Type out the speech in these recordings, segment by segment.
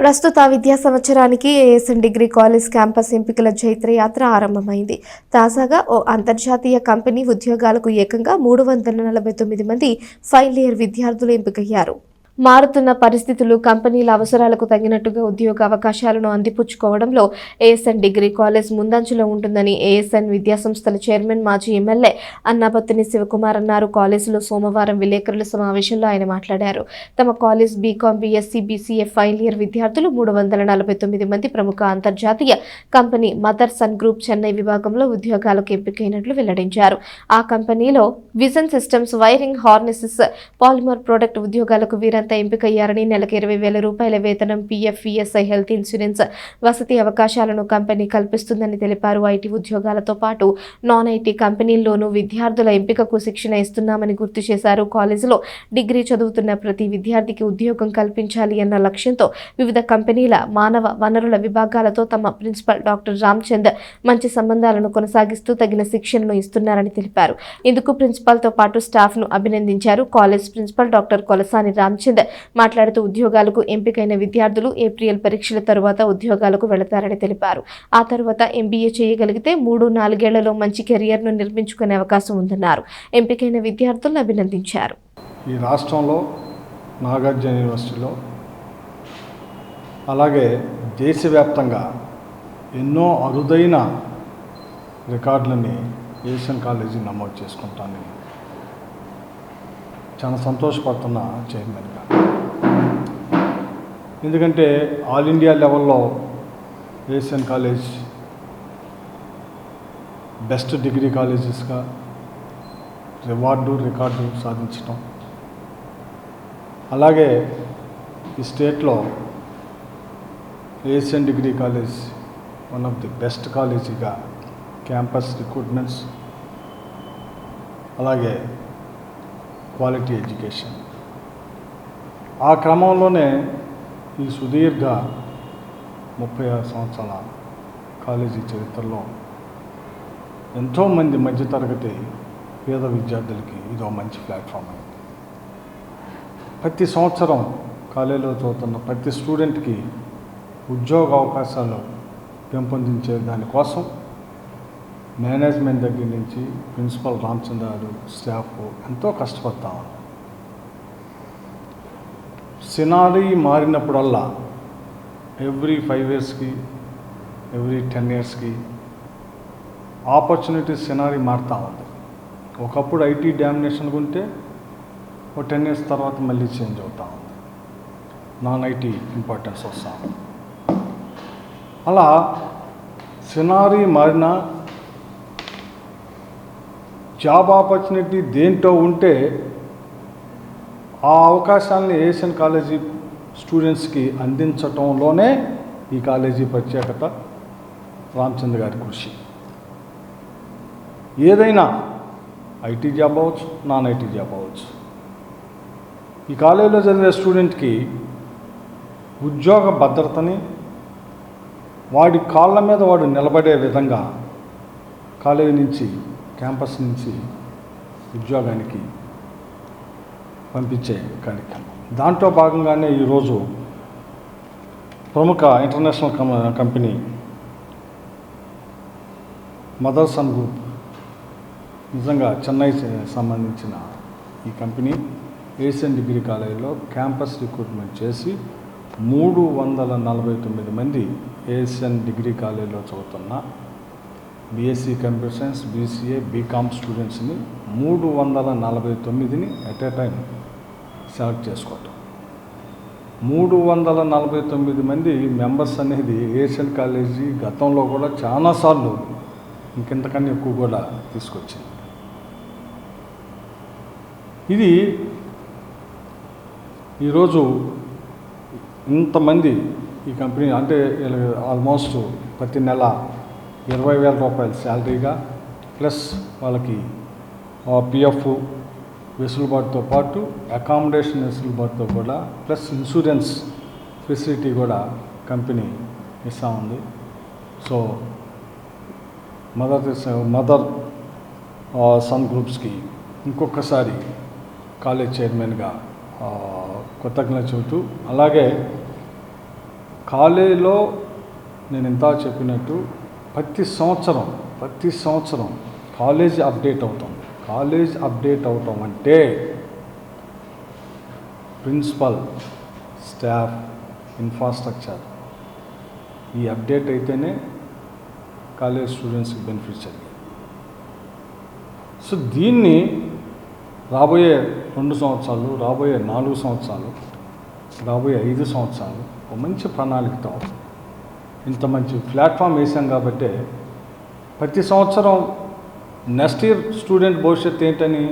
ప్రస్తుత విద్యా సంవత్సరానికి ఏఎస్ఎన్ డిగ్రీ కాలేజ్ క్యాంపస్ ఎంపికల జైత్రయాత్ర ఆరంభమైంది. తాజాగా ఓ అంతర్జాతీయ కంపెనీ ఉద్యోగాలకు ఏకంగా మూడు వందల నలభై తొమ్మిది మంది ఫైనల్ ఇయర్ విద్యార్థులు ఎంపికయ్యారు. మారుతున్న పరిస్థితులు కంపెనీల అవసరాలకు తగినట్టుగా ఉద్యోగ అవకాశాలను అందిపుచ్చుకోవడంలో ఏఎస్ఎన్ డిగ్రీ కాలేజ్ ముందంజలో ఉంటుందని ఏఎస్ఎన్ విద్యాసంస్థల చైర్మన్ మాజీ ఎమ్మెల్యే అన్నాపత్తిని శివకుమార్ అన్నారు. కాలేజీలో సోమవారం విలేకరుల సమావేశంలో ఆయన మాట్లాడారు. తమ college BCom BSc BCA final year విద్యార్థులు మూడు వందల నలభై తొమ్మిది మంది ప్రముఖ అంతర్జాతీయ company mother sun group Chennai విభాగంలో ఉద్యోగాలకు ఎంపికైనట్లు వెల్లడించారు. ఆ కంపెనీలో vision systems wiring harnesses polymer product ఉద్యోగాలకు వీరంత ఎంపికయ్యారని నెలకు ఇరవై వేల రూపాయల వేతనం పీఎఫ్ ఈఎస్ఐ హెల్త్ ఇన్సూరెన్స్ వసతి అవకాశాలను కంపెనీ కల్పిస్తుందని తెలిపారు. ఐటీ ఉద్యోగాలతో పాటు నాన్ ఐటీ కంపెనీల్లోనూ విద్యార్థుల ఎంపికకు శిక్షణ ఇస్తున్నామని గుర్తు చేశారు. కాలేజీలో డిగ్రీ చదువుతున్న ప్రతి విద్యార్థికి ఉద్యోగం కల్పించాలి అన్న లక్ష్యంతో వివిధ కంపెనీల మానవ వనరుల విభాగాలతో తమ ప్రిన్సిపల్ డాక్టర్ రామ్చంద్ మంచి సంబంధాలను కొనసాగిస్తూ తగిన శిక్షణను ఇస్తున్నారని తెలిపారు. ఇందుకు ప్రిన్సిపాల్తో పాటు స్టాఫ్ను అభినందించారు. College principal doctor Kolasani Ramchand మాట్లాడుతూ ఉద్యోగాలకు ఎంపికైన విద్యార్థులు ఏప్రిల్ పరీక్షల తరువాత ఉద్యోగాలకు వెళతారని తెలిపారు. ఆ తర్వాత ఎంబీఏ చేయగలిగితే మూడు నాలుగేళ్ళలో మంచి కెరియర్ను నిర్మించుకునే అవకాశం ఉందన్నారు. ఎంపికైన విద్యార్థులను అభినందించారు. ఈ రాష్ట్రంలో నాగార్జున యూనివర్సిటీలో అలాగే దేశవ్యాప్తంగా ఎన్నో అరుదైన రికార్డులని ఏషియన్ కాలేజీ నమోదు చేసుకుంటాను చాలా సంతోషపడుతున్న చైర్మన్గా ఎందుకంటే ఆల్ ఇండియా లెవెల్లో ఏషియన్ కాలేజ్ బెస్ట్ డిగ్రీ కాలేజెస్గా రివార్డు రికార్డు సాధించడం అలాగే ఈ స్టేట్లో Asian degree college one of the best కాలేజీగా campus recruitments అలాగే క్వాలిటీ ఎడ్యుకేషన్ ఆ క్రమంలోనే ఈ సుదీర్ఘ ముప్పై ఆరు సంవత్సరాల కాలేజీ చరిత్రలో ఎంతోమంది మధ్యతరగతి పేద విద్యార్థులకి ఇదో మంచి ప్లాట్ఫామ్ అయింది. ప్రతి సంవత్సరం కాలేజీలో చదువుతున్న ప్రతి స్టూడెంట్కి ఉద్యోగ అవకాశాలు పెంపొందించే దానికోసం మేనేజ్మెంట్ దగ్గర నుంచి ప్రిన్సిపల్ రామచంద్రారు స్టాఫ్ ఎంతో కష్టపడతా ఉన్నారు. సినారీ మారినప్పుడల్లా ఎవ్రీ ఫైవ్ ఇయర్స్కి ఎవ్రీ టెన్ ఇయర్స్కి ఆపర్చునిటీ సినారీ మారుతూ ఉంది. ఒకప్పుడు ఐటీ డామినేషన్ ఉంటే ఒక టెన్ ఇయర్స్ తర్వాత మళ్ళీ చేంజ్ అవుతా ఉంది. నాన్ ఐటీ ఇంపార్టెన్స్ వస్తూ ఉంది. అలా సినారీ మారినా జాబ్ ఆపర్చునిటీ దేంట్లో ఉంటే ఆ అవకాశాలని ఏషియన్ కాలేజీ స్టూడెంట్స్కి అందించటంలోనే ఈ కాలేజీ ప్రత్యేకత రామచంద్ర గారి కృషి. ఏదైనా ఐటీ జాబ్ అవ్వచ్చు నాన్ ఐటీ జాబ్ అవ్వచ్చు. ఈ కాలేజీలో చదివే స్టూడెంట్కి ఉద్యోగ భద్రతని వాడి కాళ్ళ మీద వాడు నిలబడే విధంగా కాలేజీ నుంచి క్యాంపస్ నుంచి ఉద్యోగానికి పంపించే కార్యక్రమం. దాంట్లో భాగంగానే ఈరోజు ప్రముఖ ఇంటర్నేషనల్ కంపెనీ మదర్సన్ గ్రూప్ నిజంగా చెన్నై సంబంధించిన ఈ కంపెనీ ఏషియన్ డిగ్రీ కాలేజీలో క్యాంపస్ రిక్రూట్మెంట్ చేసి మూడు వందల నలభై తొమ్మిది మంది ఏషియన్ డిగ్రీ కాలేజీలో చదువుతున్న BSc computer science BCA BCom స్టూడెంట్స్ని మూడు వందల నలభై తొమ్మిదిని ఎట్ ఏ టైం సెలెక్ట్ చేసుకోవటం. మూడు వందల నలభై తొమ్మిది మంది మెంబర్స్ అనేది ఏషియన్ కాలేజీ గతంలో కూడా చాలాసార్లు ఇంకెంతకన్నా ఎక్కువ కూడా తీసుకొచ్చింది. ఇది ఈరోజు ఇంతమంది ఈ కంపెనీ అంటే ఆల్మోస్ట్ ప్రతి నెల ఇరవై వేల రూపాయల శాలరీగా ప్లస్ వాళ్ళకి పిఎఫ్ వెసులుబాటుతో పాటు అకామిడేషన్ వెసులుబాటుతో కూడా ప్లస్ ఇన్సూరెన్స్ ఫెసిలిటీ కూడా కంపెనీ ఇస్తూ ఉంది. సో మదర్ మదర్ సన్ గ్రూప్స్కి ఇంకొకసారి కాలేజ్ చైర్మన్గా కృతజ్ఞత చెబుతూ అలాగే కాలేజీలో నేను ఇంత చెప్పినట్టు ప్రతి సంవత్సరం ప్రతి సంవత్సరం కాలేజ్ అప్డేట్ అవుతాం. కాలేజ్ అప్డేట్ అవటం అంటే ప్రిన్సిపల్ స్టాఫ్ ఇన్ఫ్రాస్ట్రక్చర్ ఈ అప్డేట్ అయితేనే కాలేజ్ స్టూడెంట్స్కి బెనిఫిట్ జరిగింది సో దీన్ని రాబోయే రెండు సంవత్సరాలు రాబోయే నాలుగు సంవత్సరాలు రాబోయే ఐదు సంవత్సరాలు ఒక మంచి ప్రణాళికతో ఇంత మంచి ప్లాట్ఫామ్ వేసాం కాబట్టి ప్రతి సంవత్సరం నెక్స్ట్ ఇయర్ స్టూడెంట్ భవిష్యత్తు ఏంటని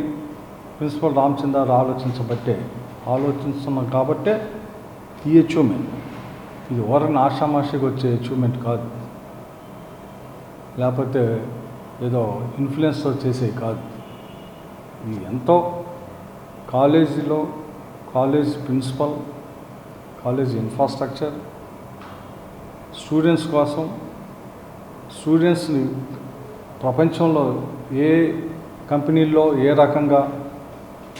ప్రిన్సిపల్ రామచంద్ర ఆలోచించబట్టే ఆలోచిస్తున్నాం కాబట్టే ఈ అచీవ్మెంట్ ఇది ఓరని ఆషామాషికి వచ్చే అచీవ్మెంట్ కాదు. లేకపోతే ఏదో ఇన్ఫ్లుయెన్స్తో చేసే కాదు. ఇది ఎంతో కాలేజీలో college principal college infrastructure students కోసం స్టూడెంట్స్ని ప్రపంచంలో ఏ కంపెనీల్లో ఏ రకంగా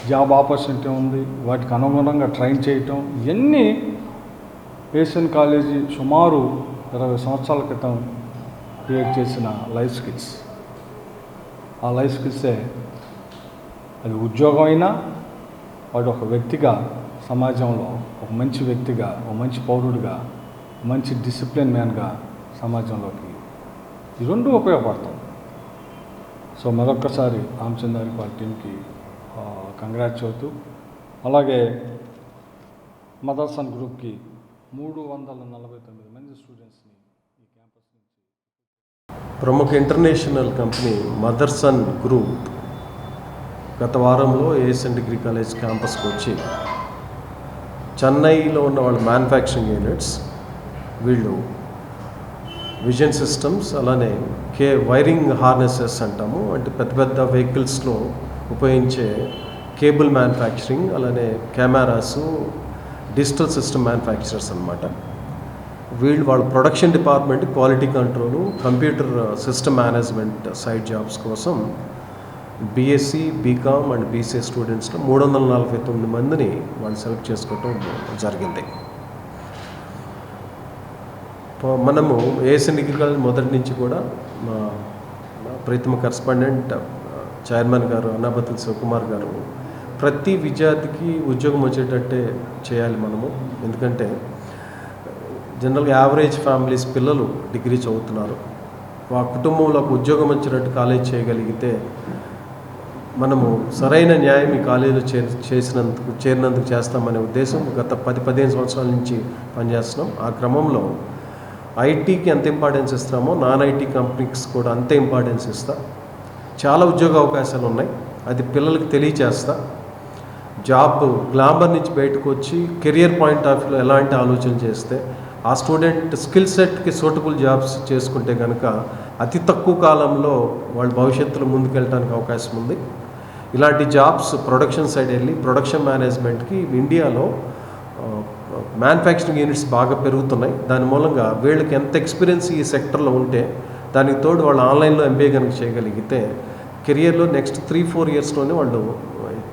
జాబ్ ఆపర్చునిటీ ఉంది వాటికి అనుగుణంగా ట్రైన్ చేయటం ఇవన్నీ ఏషియన్ కాలేజీ సుమారు ఇరవై సంవత్సరాల క్రితం క్రియేట్ చేసిన లైఫ్ స్కిల్స్. ఆ లైఫ్ స్కిల్సే అది ఉద్యోగం అయినా వాడు ఒక వ్యక్తిగా సమాజంలో ఒక మంచి వ్యక్తిగా ఒక మంచి పౌరుడిగా మంచి డిసిప్లిన్ మ్యాన్గా సమాజంలోకి ఈ రెండు ఉపయోగపడతాం సో మరొక్కసారి రామచంద్రారి వాళ్ళ టీంకి కంగ్రాట్స్ అవుతూ అలాగే మదర్సన్ గ్రూప్కి మూడు వందల నలభై తొమ్మిది మంది స్టూడెంట్స్ని ఈ క్యాంపస్ నుంచి ప్రముఖ ఇంటర్నేషనల్ కంపెనీ మదర్సన్ గ్రూప్ గత వారంలో ఏఎస్ఎన్ డిగ్రీ కాలేజ్ క్యాంపస్కి వచ్చి చెన్నైలో ఉన్న వాళ్ళ మ్యానుఫ్యాక్చరింగ్ యూనిట్స్ వీళ్ళు విజన్ సిస్టమ్స్ అలానే కే వైరింగ్ హార్నెసెస్ అంటాము. అంటే పెద్ద పెద్ద వెహికల్స్లో ఉపయోగించే కేబుల్ మ్యానుఫ్యాక్చరింగ్ అలానే కెమెరాసు డిజిటల్ సిస్టమ్ మ్యానుఫ్యాక్చరర్స్ అనమాట వీళ్ళు వాళ్ళ production department quality control computer system management side jobs కోసం బీఎస్సీ బీకామ్ అండ్ బీసీఏ స్టూడెంట్స్లో మూడు వందల నలభై తొమ్మిది మందిని వాళ్ళు సెలెక్ట్ చేసుకోవటం జరిగింది. మనము ఏఎస్ఎన్ డిగ్రీ కాలేజ్ మొదటి నుంచి కూడా మా ప్రీతమ కరస్పాండెంట్ చైర్మన్ గారు అన్నాపతుల శివకుమార్ గారు ప్రతి విద్యార్థికి ఉద్యోగం వచ్చేటట్టే చేయాలి మనము. ఎందుకంటే జనరల్గా యావరేజ్ ఫ్యామిలీస్ పిల్లలు డిగ్రీ చదువుతున్నారు. ఆ కుటుంబంలో ఒక ఉద్యోగం వచ్చినట్టు కాలేజ్ చేయగలిగితే మనము సరైన న్యాయం ఈ కాలేజీలో చే చేసినందుకు చేరినందుకు చేస్తామనే ఉద్దేశం గత పది పదిహేను సంవత్సరాల నుంచి పనిచేస్తున్నాం. ఆ క్రమంలో ఐటీకి ఎంత ఇంపార్టెన్స్ ఇస్తామో నాన్ ఐటీ కంపెనీస్ కూడా అంతే ఇంపార్టెన్స్ ఇస్తా. చాలా ఉద్యోగ అవకాశాలు ఉన్నాయి. అది పిల్లలకి తెలియచేస్తా. జాబ్ గ్లామర్ నుంచి బయటకు వచ్చి కెరియర్ పాయింట్ ఆఫ్ వ్యూలో ఎలాంటి ఆలోచన చేస్తే ఆ స్టూడెంట్ స్కిల్ సెట్కి సూటబుల్ జాబ్స్ చేసుకుంటే కనుక అతి తక్కువ కాలంలో వాళ్ళ భవిష్యత్తులో ముందుకెళ్ళడానికి అవకాశం ఉంది. ఇలాంటి జాబ్స్ ప్రొడక్షన్ సైడ్ వెళ్ళి ప్రొడక్షన్ మేనేజ్మెంట్కి ఇండియాలో మ్యానుఫ్యాక్చరింగ్ యూనిట్స్ బాగా పెరుగుతున్నాయి. దాని మూలంగా వీళ్ళకి ఎంత ఎక్స్పీరియన్స్ ఈ సెక్టర్లో ఉంటే దానికి తోడు వాళ్ళు ఆన్లైన్లో ఎంబీఏ కనుక చేయగలిగితే కెరియర్లో నెక్స్ట్ త్రీ ఫోర్ ఇయర్స్లోనే వాళ్ళు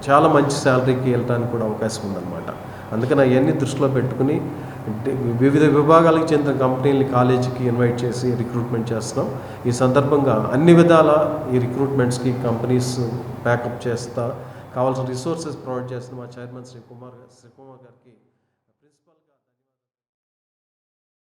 చాలా మంచి శాలరీకి వెళ్ళడానికి కూడా అవకాశం ఉందన్నమాట. అందుకని అవన్నీ దృష్టిలో పెట్టుకుని వివిధ విభాగాలకు చెందిన కంపెనీలని కాలేజీకి ఇన్వైట్ చేసి రిక్రూట్మెంట్ చేస్తున్నాం. ఈ సందర్భంగా అన్ని విధాల ఈ రిక్రూట్మెంట్స్కి కంపెనీస్ ప్యాకప్ చేస్తా కావాల్సిన రిసోర్సెస్ ప్రొవైడ్ చేస్తున్న మా చైర్మన్ శ్రీ కుమార్ శ్రీ కుమార్ గారికి